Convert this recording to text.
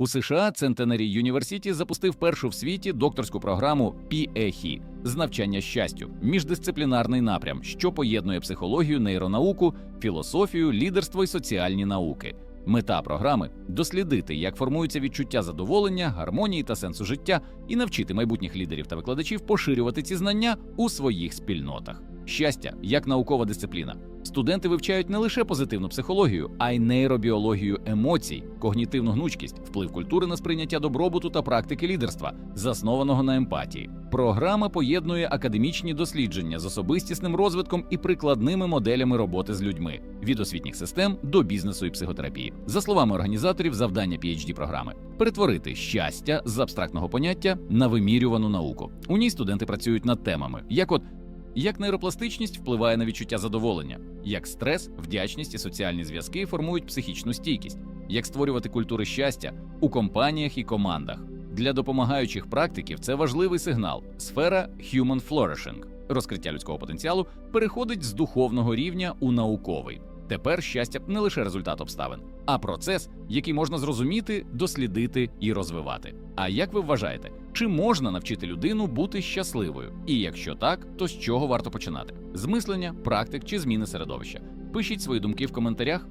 У США Centenary University запустив першу в світі докторську програму PEHI з навчання щастю, міждисциплінарний напрям, що поєднує психологію, нейронауку, філософію, лідерство і соціальні науки. Мета програми дослідити, як формуються відчуття задоволення, гармонії та сенсу життя, і навчити майбутніх лідерів та викладачів поширювати ці знання у своїх спільнотах. Щастя як наукова дисципліна. Студенти вивчають не лише позитивну психологію, а й нейробіологію емоцій, когнітивну гнучкість, вплив культури на сприйняття добробуту та практики лідерства, заснованого на емпатії. Програма поєднує академічні дослідження з особистісним розвитком і прикладними моделями роботи з людьми від освітніх систем до бізнесу і психотерапії. За словами організаторів, завдання phd програми перетворити щастя з абстрактного поняття на вимірювану науку. У ній студенти працюють над темами, як от як нейропластичність впливає на відчуття задоволення, як стрес, вдячність і соціальні зв'язки формують психічну стійкість, як створювати культури щастя у компаніях і командах. Для допомагаючих практиків це важливий сигнал. Сфера Human Flourishing – розкриття людського потенціалу переходить з духовного рівня у науковий. Тепер щастя не лише результат обставин, а процес, який можна зрозуміти, дослідити і розвивати. А як ви вважаєте, чи можна навчити людину бути щасливою? І якщо так, то з чого варто починати? З мислення, практик чи зміни середовища? Пишіть свої думки в коментарях.